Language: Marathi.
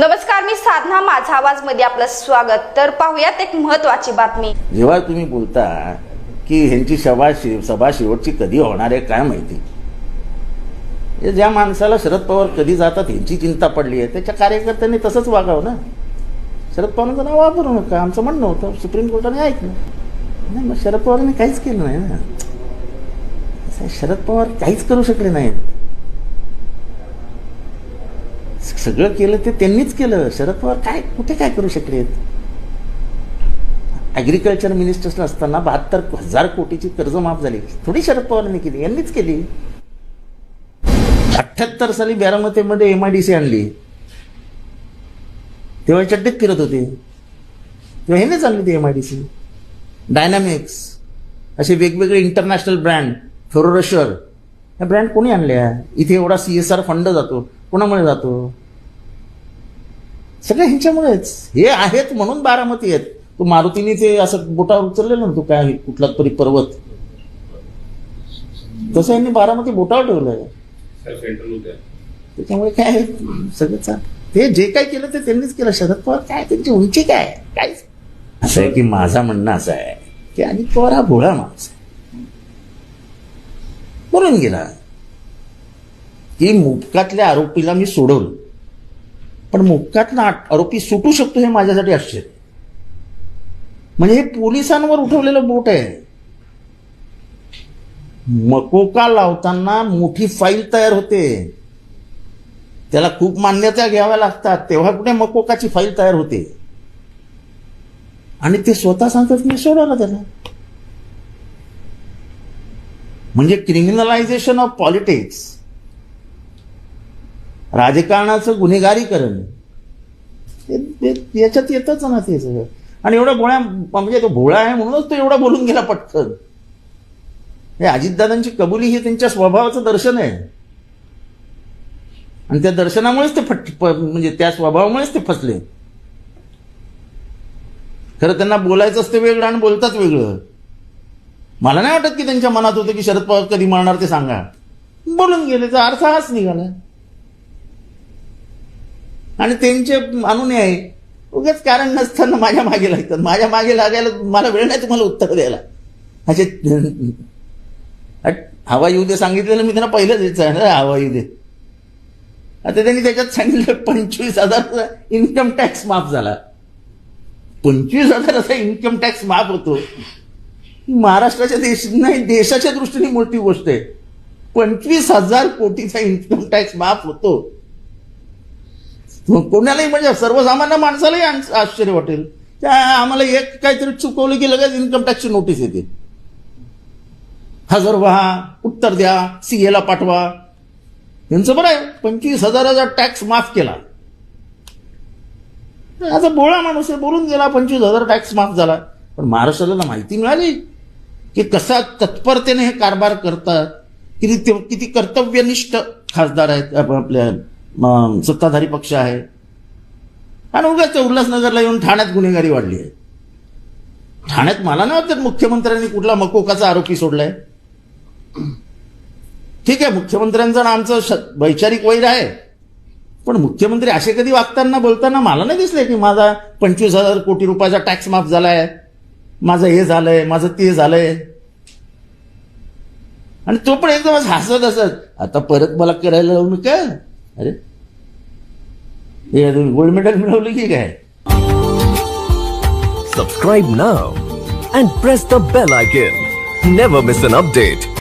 नमस्कार मी माझा आवाजमध्ये आपलं स्वागत. तर पाहूयात एक महत्वाची बातमी. जेव्हा तुम्ही बोलता की ह्यांची सभा सभा शेवटची कधी होणार आहे काय माहिती? हे ज्या माणसाला शरद पवार कधी जातात ह्यांची चिंता पडली आहे त्याच्या कार्यकर्त्यांनी तसंच वागावं ना? शरद पवारांचं नाव वापरू नका आमचं म्हणणं होतं सुप्रीम कोर्टाने ऐकलं. नाही मग शरद पवारांनी काहीच केलं नाही ना. शरद पवार काहीच करू शकले नाहीत. सगळं केलं ते त्यांनीच केलं. शरद पवार काय कुठे काय करू शकलेत ॲग्रिकल्चर मिनिस्टर्स असताना बहात्तर हजार कोटीची कर्ज माफ झाली. थोडी शरद पवारांनी केली यांनीच केली. अठ्ठ्याहत्तर साली बारामतीमध्ये एम आय डी सी आणली. तेव्हा चड्डीत फिरत होते. तेव्हा ह्यांनीच आणली ती M I D C dynamics असे वेगवेगळे इंटरनॅशनल ब्रँड फेरोरशर या ब्रँड कोणी आणल्या? इथे एवढा सी एस आर फंड जातो. कोणामुळे जातो? सगळं ह्यांच्यामुळेच हे आहेत म्हणून बारामती आहेत. तो मारुतीने ते असं बोटावर उचललेलं ना तो काय कुठला तरी पर्वत. तसं यांनी बारामती बोटावर होत्या त्याच्यामुळे काय आहे, सगळं चाल ते जे काय केलं ते त्यांनीच केलं. शरद पवार काय त्यांची उंची काय? काय असं आहे की माझा म्हणणं असं आहे. की आणि पवार हा भोळा माणूस आहे. बोलून गेला. की मुक्कातल्या आरोपीला मी सोडवलं. पण मुक्कातला आरोपी सुटू शकतो हे माझ्यासाठी आश्चर्य. म्हणजे हे पोलिसांवर उठवलेलं बोट आहे. मकोका लावताना मोठी फाईल तयार होते. त्याला खूप मान्यता घ्याव्या लागतात. तेव्हा कुठे मकोकाची फाईल तयार होते. आणि ते स्वतः सांगतात मी सोडवलं त्याला. म्हणजे क्रिमिनलायझेशन ऑफ पॉलिटिक्स राजकारणाचं गुन्हेगारीकरण. करण ते- याच्यात येतच ना ते सगळं. आणि एवढा गोळ्या म्हणजे तो भोळा आहे म्हणूनच तो एवढा बोलून गेला पटकन. हे अजितदादांची कबुली हे त्यांच्या स्वभावाचं दर्शन आहे. आणि त्या दर्शनामुळेच ते फट म्हणजे त्या स्वभावामुळेच ते फसले. खरं त्यांना बोलायचं ते वेगळं आणि बोलतात वेगळं. मला नाही वाटत की त्यांच्या मनात होतं की शरद पवार कधी मरणार ते सांगा. बोलून गेले तर अर्थ हाच निघाला. आणि त्यांचे अनुयायी उगाच कारण नसताना माझ्या मागे लागतात. माझ्या मागे लागायला मला वेळ नाही तुम्हाला उत्तर द्यायला. असे हवा येऊ दे सांगितलेलं मी त्यांना पहिलं द्यायचं आहे ना हवा येऊ दे. आता त्यांनी त्याच्यात सांगितलं पंचवीस हजारचा इन्कम टॅक्स माफ झाला. पंचवीस हजाराचा इन्कम टॅक्स माफ होतो. महाराष्ट्राच्या देश नाही देशाच्या दृष्टीने मोठी गोष्ट आहे. पंचवीस हजार कोटीचा इन्कम टॅक्स माफ होतो. कोणालाही म्हणजे सर्वसामान्य माणसालाही आश्चर्य वाटेल. त्या आम्हाला एक काहीतरी चुकवलं की लगेच इन्कम टॅक्सची नोटीस येते. हजर व्हा उत्तर द्या सीएला पाठवा. यांचं बरं आहे पंचवीस हजाराचा टॅक्स माफ केला. आता बोळा माणूस आहे बोलून गेला पंचवीस हजार टॅक्स माफ झाला. पण महाराष्ट्राला माहिती मिळाली की कसा तत्परतेने हे कारभार करतात किती किती कर्तव्यनिष्ठ खासदार आहेत आपल्या सत्ताधारी पक्ष आहे. आणि उगाच त्या उल्हासनगरला येऊन ठाण्यात गुन्हेगारी वाढली आहे. ठाण्यात मला नाही वाटत मुख्यमंत्र्यांनी कुठला मकोकाचा आरोपी सोडलाय. ठीक आहे मुख्यमंत्र्यांचं ना आमचं श- वैचारिक वैर आहे. पण मुख्यमंत्री असे कधी वागताना बोलताना मला नाही दिसले की माझा पंचवीस हजार कोटी रुपयाचा टॅक्स माफ झालाय. माझं हे झालंय माझं ते झालंय. आणि तो पण एकदम हसत असत आता परत मला करायला लावून का अरे हे गोल्ड मेडल मिळवलं की काय Subscribe now and press the bell icon. Never miss an update.